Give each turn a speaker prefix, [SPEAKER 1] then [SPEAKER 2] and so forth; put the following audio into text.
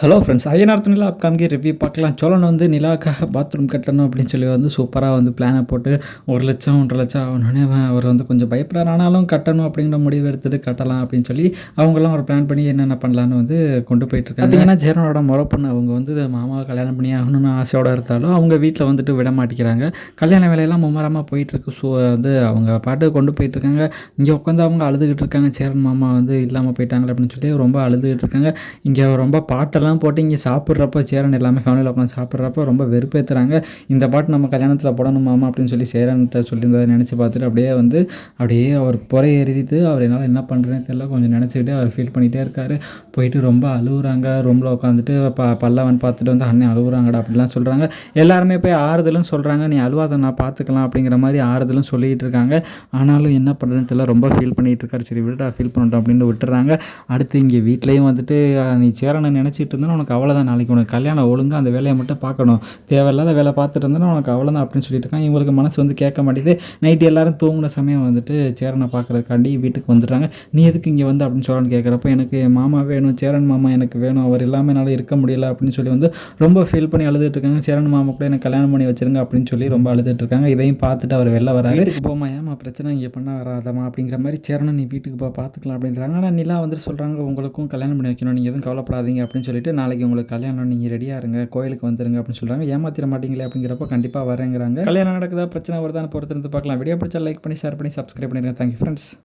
[SPEAKER 1] Hello friends ஐயனார்த்து நிலா அப்காமிக்கு ரிவ்யூ பார்க்கலாம். சோழன் வந்து நிலாக்காக பாத்ரூம் கட்டணும் அப்படின்னு சொல்லி வந்து சூப்பராக வந்து பிளானை போட்டு ஒரு லட்சம் ஒன்றரை லட்சம் ஆகணுன்னே அவர் வந்து கொஞ்சம் பயப்படுறாரு. ஆனாலும் கட்டணும் அப்படிங்கிற முடிவு எடுத்துட்டு கட்டலாம் அப்படின்னு சொல்லி அவங்கெல்லாம் ஒரு பிளான் பண்ணி என்னென்ன பண்ணலான்னு வந்து கொண்டு போயிட்டுருக்காங்க பார்த்தீங்கன்னா ஜெரனோட முறை பொண்ணு அவங்க வந்து மாமாவை கல்யாணம் பண்ணி ஆகணும்னு ஆசையோடு இருந்தாலும் அவங்க வீட்டில் வந்துட்டு விட மாட்டேங்கிறாங்க. கல்யாண வேலையெல்லாம் மும்மரமாக போயிட்டுருக்கு ஸோ வந்து அவங்க பாட்டு கொண்டு போயிட்டுருக்காங்க இங்கே உட்காந்து அவங்க அழுதுகிட்டு இருக்காங்க. சேரன் மாமா வந்து இல்லாமல் போயிட்டாங்களே அப்படின்னு சொல்லி ரொம்ப அழுதுகிட்டு இருக்காங்க. இங்கே ரொம்ப பாட்டெல்லாம் இதெல்லாம் போட்டு இங்கே சாப்பிட்றப்ப சேரன் எல்லாமே ஃபேமிலியில் உட்காந்து சாப்பிட்றப்ப ரொம்ப வெறுப்பேற்றுறாங்க இந்த பாட்டு நம்ம கல்யாணத்தில் போடணுமாமா அப்படின்னு சொல்லி சேரன்கிட்ட சொல்லியிருந்ததை நினச்சி பார்த்துட்டு அப்படியே வந்து அப்படியே அவர் புறை எறிதிட்டு அவர் என்னால் என்ன பண்ணுறேன்னு தெரியல. கொஞ்சம் நினச்சிக்கிட்டு அவர் ஃபீல் பண்ணிகிட்டே இருக்கார். போயிட்டு ரொம்ப அழுகுறாங்க ரூமில் உட்காந்துட்டு ப பல்லவன் பார்த்துட்டு வந்து அண்ணன் அழுகுறாங்கடா அப்படிலாம் சொல்கிறாங்க எல்லாருமே போய் ஆறுதலும் சொல்கிறாங்க நீ அழுவாத நான் பார்த்துக்கலாம் அப்படிங்கிற மாதிரி ஆறுதலும் சொல்லிகிட்டு இருக்காங்க. ஆனாலும் என்ன பண்ணுறதுன்னு தெரியல. ரொம்ப ஃபீல் பண்ணிகிட்டு இருக்காரு. சரி விடுடா ஃபீல் பண்ணிட்டோம் அப்படின்னு விட்டுறாங்க. அடுத்து இங்கே வீட்லேயும் வந்துட்டு நீ சேரனை நினச்சிட்டு இருந்தேன்னா உனக்கு அவ்வளோதான் நாளைக்கு உனக்கு கல்யாணம் ஒழுங்காக அந்த வேலையை மட்டும் பார்க்கணும். தேவையில்லாத வேலை பார்த்துட்டு இருந்தேன்னா உனக்கு அவ்வளோதான் அப்படின்னு சொல்லிட்டு இருக்கான் இவங்களுக்கு மனசு வந்து கேட்க மாட்டேது நைட்டு எல்லாரும் தூங்கின சமயம் வந்துட்டு சேரனை பார்க்குறதுக்காண்டி வீட்டுக்கு வந்துடுறாங்க. நீ எதுக்கு இங்கே வந்து அப்படின்னு சொல்லணும்னு கேட்குறப்ப எனக்கு மாமா வேணும் சேரன் மாமா எனக்கு வேணும். அவர் இல்லாமல் என்னால் இருக்க முடியல அப்படின்னு சொல்லி வந்து ரொம்ப ஃபீல் பண்ணி அழுதுட்டு இருக்காங்க சேரன் மாமா கூட எனக்கு கல்யாணம் பண்ணி வச்சிருங்க அப்படின்னு சொல்லி ரொம்ப அழுதுட்டு இருக்காங்க இதையும் பார்த்துட்டு அவர் வெளில வராரு. போமா ஏமா பிரச்சனை? இங்கே பண்ண வராதமா அப்படிங்கிற மாதிரி சேரனை நீ வீட்டுக்கு போ பார்த்துக்கலாம் அப்படின்றாங்க. ஆனால் நிலா வந்துட்டு சொல்கிறாங்க உங்களுக்கும் கல்யாணம் பண்ணி வைக்கணும். நீங்கள் எதுவும் கவலைப்படாதீங்க அப்படின்னு சொல்லிட்டு நாளைக்கு உங்களுக்கு கல்யாணம் நீங்கள் ரெடியாக இருங்க கோயிலுக்கு வந்துருங்க அப்படின்னு சொல்கிறாங்க ஏமாத்திர மாட்டீங்களே அப்படிங்கிறப்ப கண்டிப்பாக வரேங்கிறாங்க. கல்யாணம் நடக்குதா பிரச்சனை வருதான்னு பொறுத்திருந்து பார்க்கலாம். வீடியோ பிடிச்சா லைக் பண்ணி ஷேர் பண்ணி சப்ஸ்கிரைப் பண்ணிடுங்க தேங்க்யூ ஃப்ரெண்ட்ஸ்